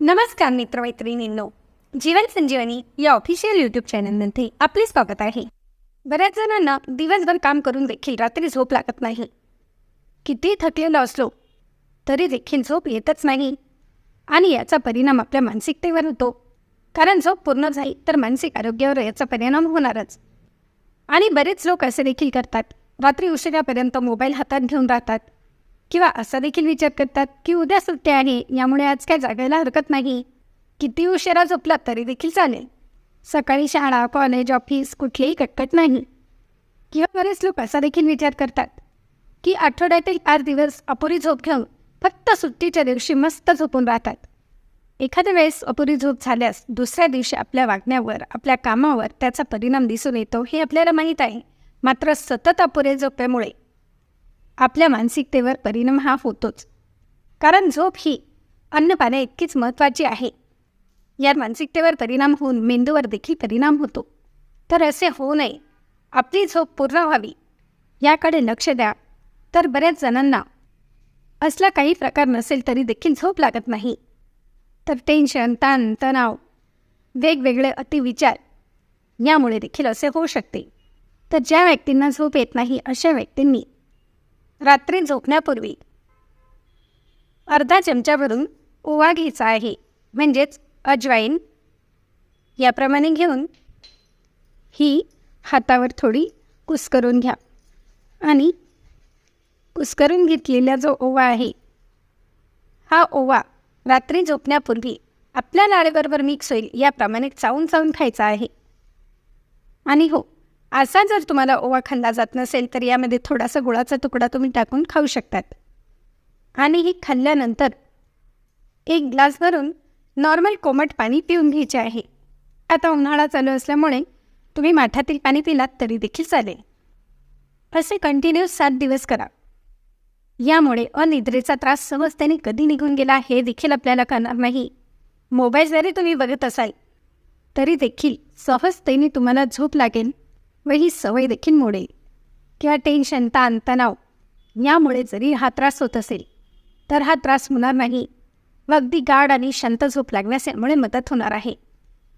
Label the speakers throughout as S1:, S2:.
S1: नमस्कार मित्रमैत्रिणींनो. जीवन संजीवनी या official YouTube चॅनलमध्ये आपले स्वागत आहे. बऱ्याच जणांना दिवसभर काम करून देखील रात्री झोप लागत नाही. किती थकलेलो असलो तरी देखील झोप येतच नाही. आणि याचा परिणाम आपल्या मानसिकतेवर होतो. कारण झोप पूर्ण झाली तर मानसिक आरोग्यावर याचा परिणाम होणारच. आणि बरेच लोक असे देखील करतात. रात्री उशिरापर्यंत मोबाईल हातात घेऊन राहतात. किंवा असा देखील विचार करतात की उद्या सुट्टी आहे यामुळे आज काय जागायला हरकत नाही. किती उशिरा झोपला तरी देखील चालेल. सकाळी शाळा कॉलेज ऑफिस कुठलीही कटकट नाही. किंवा बरेच लोक असा देखील विचार करतात की आठवड्यातील आठ दिवस अपुरी झोप घेऊन फक्त सुट्टीच्या दिवशी मस्त झोपून राहतात. एखाद्या वेळेस अपुरी झोप झाल्यास दुसऱ्या दिवशी आपल्या वागण्यावर आपल्या कामावर त्याचा परिणाम दिसून येतो हे आपल्याला माहीत आहे. मात्र सतत अपुरे झोपेमुळे आपल्या मानसिकतेवर परिणाम हा होतोच. कारण झोप ही अन्नपाने इतकीच महत्त्वाची आहे. या मानसिकतेवर परिणाम होऊन मेंदूवर देखील परिणाम होतो. तर असे होऊ नये. आपली झोप पूर्ण व्हावी याकडे लक्ष द्या. तर बऱ्याच जणांना असला काही प्रकार नसेल तरी देखील झोप लागत नाही. तर टेन्शन ताण तणाव वेगवेगळे अतिविचार यामुळे देखील असे होऊ शकते. तर ज्या व्यक्तींना झोप येत नाही अशा व्यक्तींनी रात्री झोपण्यापूर्वी अर्धा चमच्यावरून ओवा घ्यायचा आहे. म्हणजेच अजवाईन याप्रमाणे घेऊन ही हातावर थोडी कुस्करून घ्या. आणि कुस्करून घेतलेला जो ओवा आहे हा ओवा रात्री झोपण्यापूर्वी आपल्या लाळेबरोबर मिक्स होईल याप्रमाणे चावून चावून खायचा आहे. आणि हो असा जर तुम्हाला ओवा खाल्ला जात नसेल तर यामध्ये थोडासा गुळाचा तुकडा तुम्ही टाकून खाऊ शकतात. आणि ही खाल्ल्यानंतर एक ग्लास भरून नॉर्मल कोमट पाणी पिऊन घ्यायचे आहे. आता उन्हाळा चालू असल्यामुळे तुम्ही माठातील पाणी पिलात तरी देखील चालेल. असे कंटिन्यू सात दिवस करा. यामुळे अनिद्रेचा त्रास सहजतेने कधी निघून गेला हे देखील आपल्याला कळणार नाही. मोबाईल जरी तुम्ही बघत असाल तरी देखील सहजतेने तुम्हाला झोप लागेल. व ही सवय देखील मोडेल किंवा टेन्शन ताण तणाव यामुळे जरी हा त्रास होत असेल तर हा त्रास होणार नाही व अगदी गाढ आणि शांत झोप लागण्यास यामुळे मदत होणार आहे.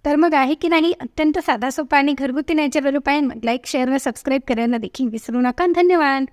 S1: तर मग आहे की नाही? अत्यंत साधा सोपा आणि घरगुती नॅचरल उपायांमधला एक शेअर व सबस्क्राईब करायला देखील विसरू नका. धन्यवाद!